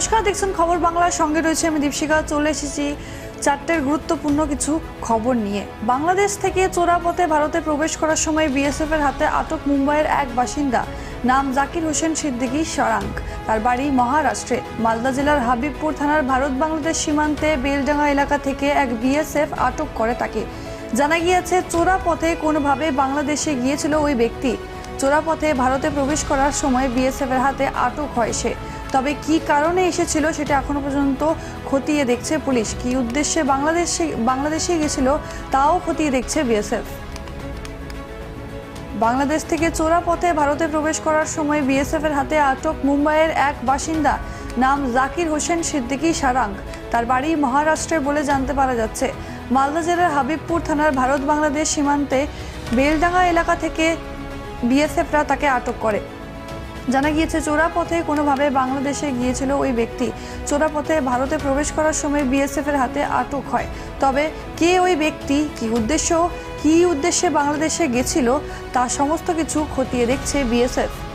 নমস্কার, দেখছেন খবর বাংলার সঙ্গে রয়েছে আমি দীপশিকা চলে এসেছি চারটের গুরুত্বপূর্ণ কিছু খবর নিয়ে। বাংলাদেশ থেকে চোরাপথে ভারতে প্রবেশ করার সময় বিএসএফ এর হাতে আটক মুম্বাইয়ের এক বাসিন্দা। নাম জাকির হোসেন সিদ্দিকী সরাঙ্ক। তার বাড়ি মহারাষ্ট্রে। মালদা জেলার হাবিবপুর থানার ভারত বাংলাদেশ সীমান্তে বেলডাঙ্গা এলাকা থেকে এক বিএসএফ আটক করে তাকে। জানা গিয়েছে, চোরাপথে কোনোভাবে বাংলাদেশে গিয়েছিল ওই ব্যক্তি। চোরাপথে ভারতে প্রবেশ করার সময় বিএসএফ এর হাতে আটক হয় সে। তবে কি কারণে এসেছিল সেটা এখনও পর্যন্ত খতিয়ে দেখছে পুলিশ। কি উদ্দেশ্যে বাংলাদেশে বাংলাদেশে গেছিল তাও খতিয়ে দেখছে বিএসএফ। বাংলাদেশ থেকে চোরা পথে ভারতে প্রবেশ করার সময় বিএসএফ এর হাতে আটক মুম্বাইয়ের এক বাসিন্দা নাম জাকির হোসেন সিদ্দিকী সারাং তার বাড়ি মহারাষ্ট্রে বলে জানতে পারা যাচ্ছে। মালদা জেলার হাবিবপুর থানার ভারত বাংলাদেশ সীমান্তে বেলডাঙ্গা এলাকা থেকে বিএসএফরা তাকে আটক করে। জানা গিয়েছে, চোরাপথে কোনোভাবে বাংলাদেশে গিয়েছিল ওই ব্যক্তি। চোরাপথে ভারতে প্রবেশ করার সময় বিএসএফের হাতে আটক হয়। তবে কে ওই ব্যক্তি, কি উদ্দেশ্য, কি উদ্দেশ্যে বাংলাদেশে গেছিল, তা সমস্ত কিছু খতিয়ে দেখছে বিএসএফ।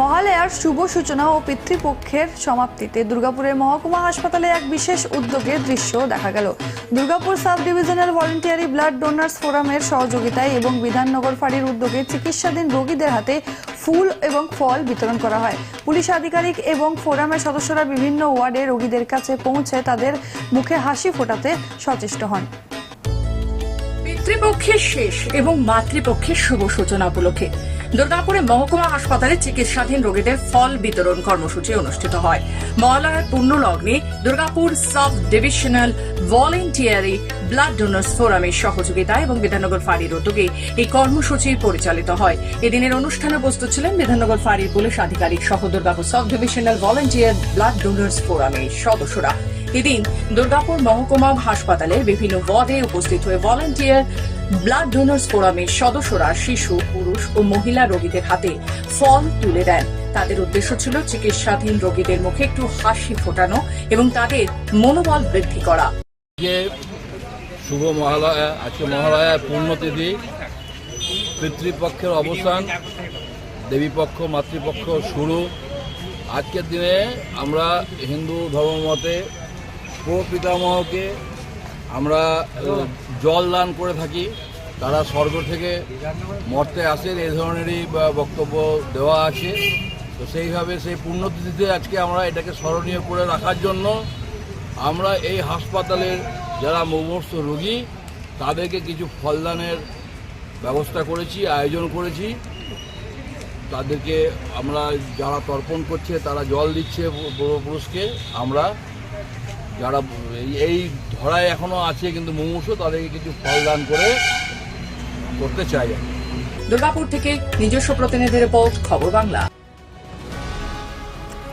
মহালয়ার শুভ সূচনা ও পিতৃপক্ষের সমাপ্তিতে দুর্গাপুরের মহকুমা হাসপাতালে এক বিশেষ উদ্যোগের দৃশ্য দেখা গেল। Durgapur sub divisional voluntary blood donors ফোরামের সহযোগিতায় এবং বিধাননগর ফাঁড়ির উদ্যোগে চিকিৎসাধীন রোগীদের হাতে ফুল এবং ফল বিতরণ করা হয়। পুলিশ আধিকারিক এবং ফোরামের সদস্যরা বিভিন্ন ওয়ার্ডে রোগীদের কাছে পৌঁছে তাদের মুখে হাসি ফোটাতে সচেষ্ট হন। পিতৃপক্ষের শেষ এবং মাতৃপক্ষের শুভ সূচনা উপলক্ষে দুর্গাপুরে মহকুমা হাসপাতালে চিকিৎসাধীন রোগীদের ফল বিতরণ কর্মসূচি অনুষ্ঠিত হয়। মহালয়ার লগ্নে Durgapur sub divisional voluntary blood donors ফোরামের সহযোগিতায় এবং বিধাননগর ফাঁড়ির উদ্যোগে এই কর্মসূচি পরিচালিত হয়। এদিনের অনুষ্ঠানে উপস্থিত ছিলেন বিধাননগর ফাঁড়ির পুলিশ আধিকারিক সহ Durgapur sub divisional volunteer blood donors ফোরামের সদস্যরা। এদিন দুর্গাপুর মহকুমা হাসপাতালের বিভিন্ন ওয়ার্ডে উপস্থিত হয়ে ভলান্টিয়ার ব্লাড ডোনার্স ফোরামের সদস্যরা শিশু, পুরুষ ও মহিলা রোগীদের হাতে ফল তুলে দেন। তাদের উদ্দেশ্য ছিল চিকিৎসাধীন রোগীদের মুখে একটু হাসি ফোটানো এবং তাদের মনোবল বৃদ্ধি করা। শুভ মহালয়া, আজকে মহালয়ার পূর্ণতিথি। পিতৃপক্ষের অবসান, দেবীপক্ষ, মাতৃপক্ষ শুরু। আজকের দিনে আমরা হিন্দু ধর্মমতে প্রপিতামহকে আমরা জল দান করে থাকি। তারা স্বর্গ থেকে মর্তে আসেন এই ধরনেরই বক্তব্য দেওয়া আছে। তো সেইভাবে সেই পুণ্যতিথিতে আজকে আমরা এটাকে স্মরণীয় করে রাখার জন্য আমরা এই হাসপাতালের যারা মুমূর্ষ রোগী, তাদেরকে কিছু ফলদানের ব্যবস্থা করেছি, আয়োজন করেছি। তাদেরকে আমরা যারা তর্পণ করছে, তারা জল দিচ্ছে পূর্বপুরুষকে। আমরা যারা এই- ধরায় এখনও আছে কিন্তু মুমূর্ষ তাদেরকে কিছু ফল দান করে করতে চাই। দুর্গাপুর থেকে নিজস্ব প্রতিনিধি রিপোর্ট খবর বাংলা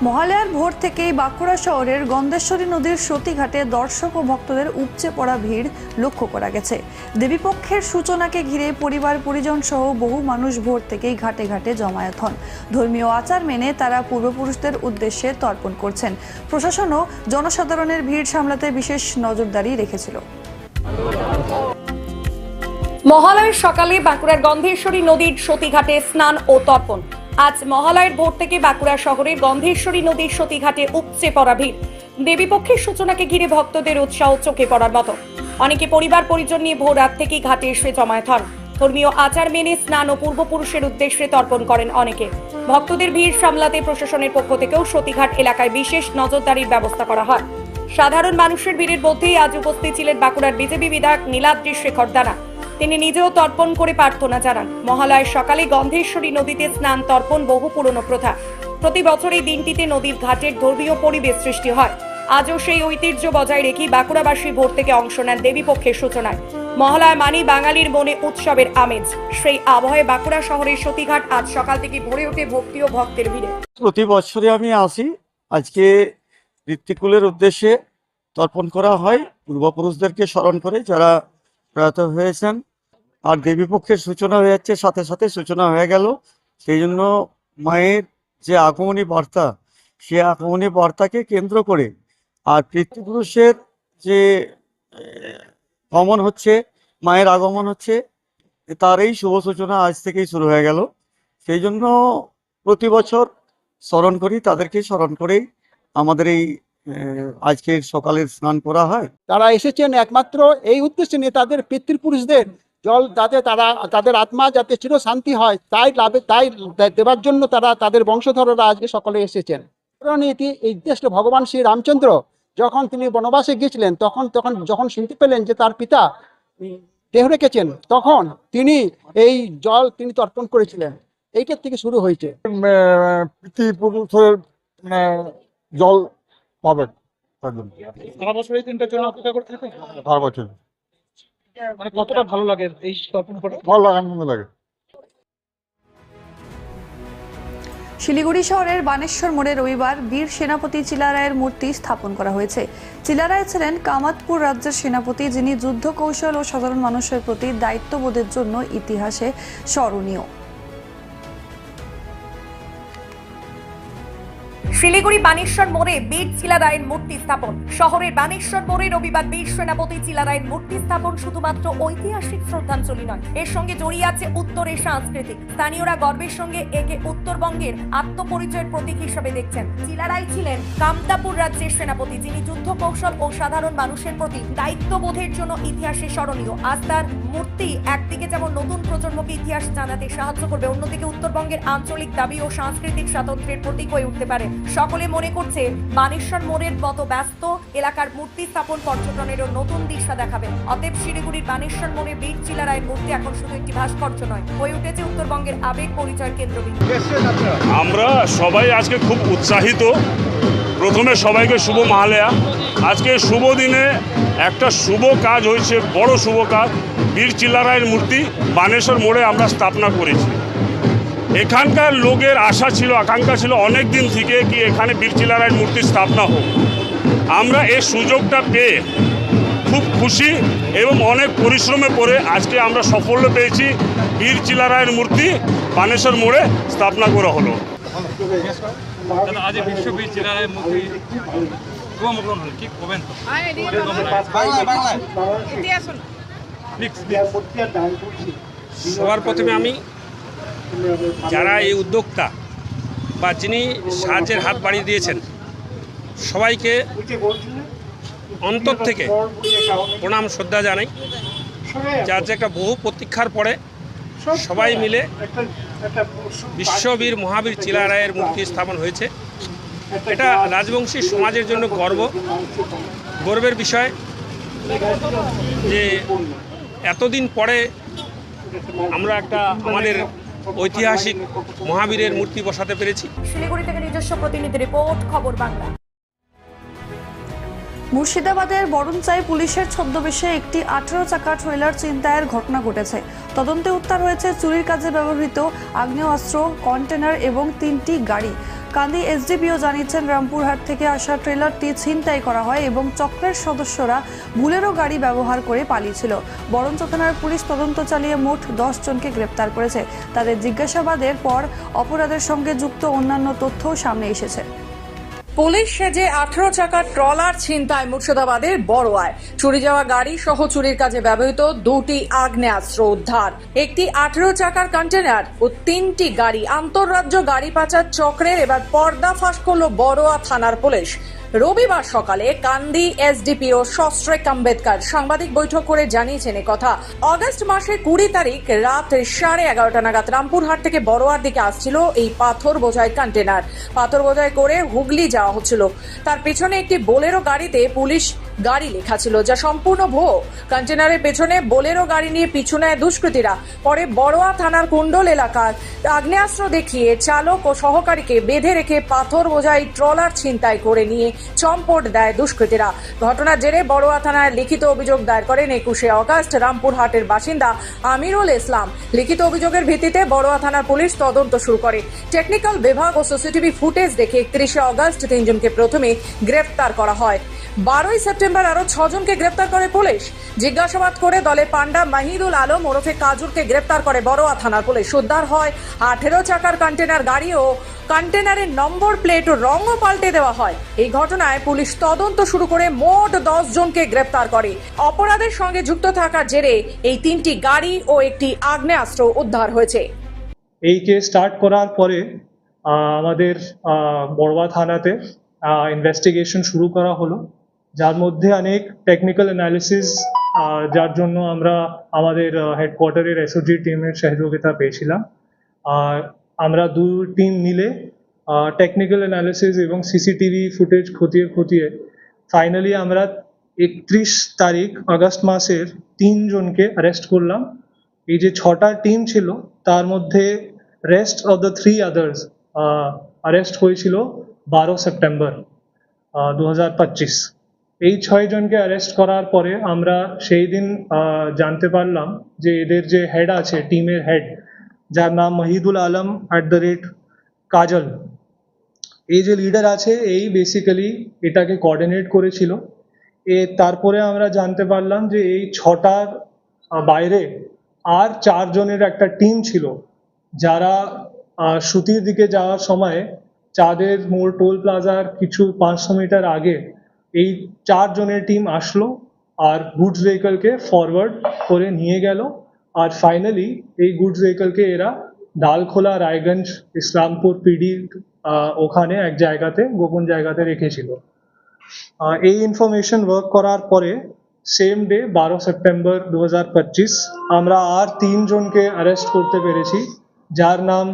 মহালয়ার ভোর থেকেই বাঁকুড়া শহরের গন্ধেশ্বরী নদীর সতীঘাটে দর্শক ও ভক্তদের উপচে পড়া ভিড় লক্ষ্য করা গেছে। দেবীপক্ষের সূচনাকে ঘিরে পরিবার, পরিজন সহ বহু মানুষ ভোর থেকেই ঘাটে ঘাটে জমায়েত হন। ধর্মীয় আচার মেনে তারা পূর্বপুরুষদের উদ্দেশ্যে তর্পণ করছেন। প্রশাসনও জনসাধারণের ভিড় সামলাতে বিশেষ নজরদারি রেখেছিল। মহালয়ের সকালে বাঁকুড়ার গন্ধেশ্বরী নদীর সতীঘাটে স্নান ও তর্পণ। আজ মহালয়ের ভোর থেকে বাঁকুড়া শহরের গন্ধেশ্বরী নদীর সতীঘাটে উপচে পড়া ভিড়। দেবীপক্ষের সূচনাকে ঘিরে ভক্তদের উৎসাহ চোখে পড়ার মতো। অনেকে পরিবার পরিজন নিয়ে ভোর রাত থেকেই ঘাটে এসে জমায়েত হন। ধর্মীয় আচার মেনে স্নান ও পূর্বপুরুষের উদ্দেশ্যে তর্পণ করেন অনেকে। ভক্তদের ভিড় সামলাতে প্রশাসনের পক্ষ থেকেও সতীঘাট এলাকায় বিশেষ নজরদারির ব্যবস্থা করা হয়। সাধারণ মানুষের ভিড়ের মধ্যেই আজ উপস্থিত ছিলেন বাঁকুড়ার বিজেপি বিধায়ক নীলাদ্রি শেখর দানা। তিনি নিজেও তর্পণ করে প্রার্থনা জানান। মহালয়ের সকালে গন্ধেশ্বরী নদীতে স্নান তর্পণ বহু পুরনো প্রথা। প্রতি বছর এই দিনটিতে নদীর ঘাটের ধর্মীয় পরিবেশ সৃষ্টি হয়। আজও সেই ঐতিহ্য বজায় রেখে বাঁকুড়াবাসী ভোর থেকে অংশ নেন দেবীপক্ষের সূচনায়। মহালয়া মানি বাঙালির মনে উৎসবের আমেজ। সেই আবহে বাঁকুড়া শহরের সতীঘাট আজ সকাল থেকে ভরে ওঠে ভক্তি ও ভক্তের ভিড়ে। প্রতি বছরে আমি আসি। আজকে ঋত্বিকুলের উদ্দেশ্যে তর্পণ করা হয়। পূর্বপুরুষদেরকে স্মরণ করে যারা প্রয়াত হয়েছেন। আর দেবীপক্ষের সূচনা হয়ে যাচ্ছে, সাথে সাথে সূচনা হয়ে গেল। সেই জন্য মায়ের যে আগমনী বার্তা, সে আগমনী বার্তাকে কেন্দ্র করে আর পিতৃপুরুষের যে গমন হচ্ছে, মায়ের আগমন হচ্ছে, তার এই শুভ সূচনা আজ থেকেই শুরু হয়ে গেল। সেই জন্য প্রতি বছর স্মরণ করি, তাদেরকে স্মরণ করেই আমাদের এই আজকের সকালের স্নান করা হয়। তারা এসেছেন একমাত্র এই উদ্দেশ্যে নিয়ে তাদের পিতৃপুরুষদের জল যাতে তারা তাদের আত্মা যাতে চির শান্তি হয় তাই লাভে তাই দেবার জন্য তারা তাদের বংশধররা আজকে সকলে এসেছেন। কারণ এটি এই দেশে ভগবান শ্রী রামচন্দ্র যখন তিনি বনবাসে গিয়েছিলেন তখন তখন যখন শুনতে পেলেন যে তার পিতা দেহ রেখেছেন তখন তিনি এই জল তিনি তর্পণ করেছিলেন। এইটার থেকে শুরু হয়েছে। মানে জল পাবেন। সারা বছর এই দিনটার জন্য অপেক্ষা করতে সারা বছর। মানে কতটা ভালো লাগে এই তর্পণ ভালো লাগে আনন্দ লাগে। শিলিগুড়ি শহরের বানেশ্বর মোড়ে রবিবার বীর সেনাপতি চিলারায়ের মূর্তি স্থাপন করা হয়েছে। চিলারায় ছিলেন কামাতপুর রাজ্যের সেনাপতি যিনি যুদ্ধ কৌশল ও সাধারণ মানুষের প্রতি দায়িত্ববোধের জন্য ইতিহাসে স্মরণীয়। শিলিগুড়ি বানেশ্বর মোড়ে বীর চিলারায়ের মূর্তি স্থাপন। শহরের বানেশ্বর মোড়ে রবিবার বীর সেনাপতি চিলারায়ের মূর্তি স্থাপন শুধুমাত্র ঐতিহাসিক শ্রদ্ধাঞ্জলি নয়। এর সঙ্গে জড়িয়ে আছে উত্তরের সাংস্কৃতিক। স্থানীয়রা গর্বের সঙ্গে একে উত্তরবঙ্গের আত্মপরিচয়ের প্রতীক হিসেবে দেখছেন। চিলারাই ছিলেন কামতাপুর রাজ্যের সেনাপতি, যিনি যুদ্ধ কৌশল ও সাধারণ মানুষের প্রতি দায়িত্ববোধের জন্য ইতিহাসে স্মরণীয়। আজ তার মূর্তি একদিকে যেমন নতুন প্রজন্মকে ইতিহাস জানাতে সাহায্য করবে, অন্যদিকে উত্তরবঙ্গের আঞ্চলিক দাবি ও সাংস্কৃতিক স্বাতন্ত্র্যের প্রতীক হয়ে উঠতে পারে। সকলে মনে করছে বানেশ্বর মোড়ের মতো ব্যস্ত এলাকার মূর্তি স্থাপন পর্যটনেরও নতুন দিশা দেখাবে। অতএব শিলিগুড়ির বানেশ্বর মোড়ে বীর চিলারায়ের মূর্তি এখন শুধু একটি ভাস্কর্য নয় হয়ে উঠেছে উত্তরবঙ্গের আবেগ পরিচয় কেন্দ্রবিন্দু। আমরা সবাই আজকে খুব উৎসাহিত। প্রথমে সবাইকে শুভ মহালয়া। আজকে শুভ দিনে একটা শুভ কাজ হয়েছে বড় শুভ কাজ। বীর চিল্লারায়ের মূর্তি বানেশ্বর মোড়ে আমরা স্থাপনা করেছি। এখানকার লোকের আশা ছিল আকাঙ্ক্ষা ছিল অনেক দিন থেকে কি এখানে বীর চিল্লারায়ের মূর্তি স্থাপনা হোক। আমরা এই সুযোগটা পেয়ে খুব খুশি এবং অনেক পরিশ্রমে পরে আজকে আমরা সাফল্য পেয়েছি বীর রায়ের মূর্তি বানেশ্বর মোড়ে স্থাপনা করা হলো। তো? সবার প্রথমে আমি যারা এই উদ্যোক্তা বা যিনি সাহায্যের হাত বাড়িয়ে দিয়েছেন, সবাইকে অন্তর থেকে প্রণাম, শ্রদ্ধা জানাই। যার যে একটা বহু প্রতীক্ষার পরে সবাই মিলে বিশ্ববীর মহাবীর চিলা রায়ের মূর্তি স্থাপন হয়েছে। এটা রাজবংশী সমাজের জন্য গর্ব, গর্বের বিষয় যে এতদিন পরে আমরা একটা আমাদের ঐতিহাসিক মহাবীরের মূর্তি বসাতে পেরেছি। শিলিগুড়ি থেকে নিজস্ব প্রতিনিধি রিপোর্ট, খবর বাংলা। মুর্শিদাবাদের বরুণচাই পুলিশের ছদ্মবেশে একটি আঠেরো চাকা ট্রেলার ছিনতাইয়ের ঘটনা ঘটেছে। তদন্তে উদ্ধার হয়েছে, চুরির কাজে ব্যবহৃত আগ্নেয়াস্ত্র কন্টেনার এবং তিনটি গাড়ি। কান্দি এসডিপিও জানিয়েছেন, রামপুরহাট থেকে আসা ট্রেলারটি ছিনতাই করা হয় এবং চক্রের সদস্যরা বুলেরো গাড়ি ব্যবহার করে পালিয়েছিল। বরঞ্চ থানার পুলিশ তদন্ত চালিয়ে মোট দশ জনকে গ্রেপ্তার করেছে। তাদের জিজ্ঞাসাবাদের পর অপরাধের সঙ্গে যুক্ত অন্যান্য তথ্যও সামনে এসেছে। পুলিশ সেজে আঠারো চাকার ট্রলার ছিনতায় মুর্শিদাবাদের বড় আয় চুরি যাওয়া গাড়ি সহ চুরির কাজে ব্যবহৃত দুটি আগ্নেয়াস্ত্র উদ্ধার। একটি আঠারো চাকার কন্টেনার ও তিনটি গাড়ি। আন্তঃরাজ্য গাড়ি পাচার চক্রের এবার পর্দা ফাঁস করল বড়োয়া থানার পুলিশ। রবিবার সকালে কান্দি এসডিপিও সস্ট্রেক আম্বেদকার সাংবাদিক বৈঠক করে জানিয়েছেন কথা। অগস্ট মাসের কুড়ি তারিখ রাত সাড়ে এগারোটা নাগাদ রামপুরহাট থেকে বড়োয়ার দিকে আসছিল এই পাথর বোঝাই কন্টেনার পাথর বোঝাই করে হুগলি যাওয়া হচ্ছিল। তার পেছনে একটি বোলেরো গাড়িতে পুলিশ গাড়ি লেখা ছিল, যা সম্পূর্ণ ভুয়ো। কন্টেনারের পেছনে বোলেরো গাড়ি নিয়ে পিছু নেয় দুষ্কৃতীরা। পরে বড়োয়া থানার কুণ্ডল এলাকার আগ্নেয়াস্ত্র দেখিয়ে চালক ও সহকারীকে বেঁধে রেখে পাথর বোঝাই ট্রলার ছিনতাই করে নিয়ে চম্পট দেয় দুষ্কৃতীরা। ঘটনার জেরে বড়োয়া থানায় লিখিত অভিযোগ দায়ের করেন একুশে অগাস্ট রামপুরহাটের বাসিন্দা আমিরুল ইসলাম। লিখিত অভিযোগের ভিত্তিতে বড়োয়া থানার পুলিশ তদন্ত শুরু করে। টেকনিক্যাল বিভাগ ও সিসিটিভি ফুটেজ দেখে একত্রিশে অগাস্ট তিনজনকে প্রথমে গ্রেফতার করা হয়। বারোই সেপ্টেম্বর সেপ্টেম্বর আরও ছজনকে গ্রেপ্তার করে পুলিশ। জিজ্ঞাসাবাদ করে দলের পান্ডা মাহিদুল আলম ওরফে কাজুরকে গ্রেপ্তার করে বড়োয়া থানার পুলিশ। উদ্ধার হয় আঠেরো চাকার কন্টেনার গাড়ি ও কন্টেনারের নম্বর প্লেট ও রঙও পাল্টে দেওয়া হয়। এই ঘটনায় পুলিশ তদন্ত শুরু করে মোট দশ জনকে গ্রেপ্তার করে। অপরাধের সঙ্গে যুক্ত থাকার জেরে এই তিনটি গাড়ি ও একটি আগ্নেয়াস্ত্র উদ্ধার হয়েছে। এই কেস স্টার্ট করার পরে আমাদের বড়বা থানাতে ইনভেস্টিগেশন শুরু করা হলো। যার মধ্যে অনেক টেকনিক্যাল অ্যানালিসিস যার জন্য আমরা আমাদের হেডকোয়ার্টারের এসওজি টিমের সহযোগিতা পেয়েছিলাম। আর আমরা দু টিম মিলে টেকনিক্যাল অ্যানালিসিস এবং সিসিটিভি ফুটেজ খতিয়ে খতিয়ে ফাইনালি আমরা একত্রিশ তারিখ আগস্ট মাসের তিনজনকে অ্যারেস্ট করলাম। এই যে ছটা টিম ছিল, তার মধ্যে rest of the three others arrest হয়েছিল বারো সেপ্টেম্বর দু হাজার পঁচিশ। এই ছয় জনকে অ্যারেস্ট করার পরে আমরা সেই দিন জানতে পারলাম যে এদের যে হেড আছে টিমের হেড যার নাম Mohidul Alam at the rate Kajal. এই যে লিডার আছে, এই বেসিক্যালি এটাকে কোঅর্ডিনেট করেছিল। এ, তারপরে আমরা জানতে পারলাম যে এই ছটার বাইরে আর চারজনের একটা টিম ছিল, যারা সুতির দিকে যাওয়ার সময় চাঁদের মোড়, টোল প্লাজার কিছু পাঁচশো মিটার আগে এই চারজনের টিম আসলো আর গুডস ভেহিকলকে ফরওয়ার্ড করে নিয়ে গেল। আর ফাইনালি এই গুডস ভেহিকলকে এরা ডালখোলা, রায়গঞ্জ, ইসলামপুর, পিডি ওখানে এক জায়গাতে, গোপন জায়গাতে রেখেছিল। এই ইনফরমেশন ওয়ার্ক করার পরে সেম ডে বারো সেপ্টেম্বর দু হাজার পঁচিশ আমরা আর তিনজনকে অ্যারেস্ট করতে পেরেছি, যার নাম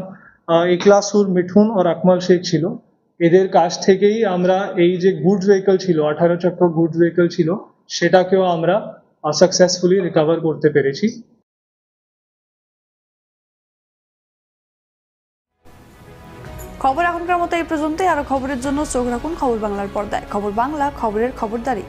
ইকলাসুর মিঠুন আর আকমল শেখ ছিল। এদের কাছ থেকেই আমরা এই যে গুড ভেহিকল ছিল, আঠারো চক্র গুড ভেহিকল ছিল, সেটাকেও আমরা সাকসেসফুলি রিকভার করতে পেরেছি। খবর এখনকার মতো এই পর্যন্তই। আরও খবরের জন্য চোখ রাখুন খবর বাংলার পর্দায়। খবর বাংলা, খবরের খবরদারি।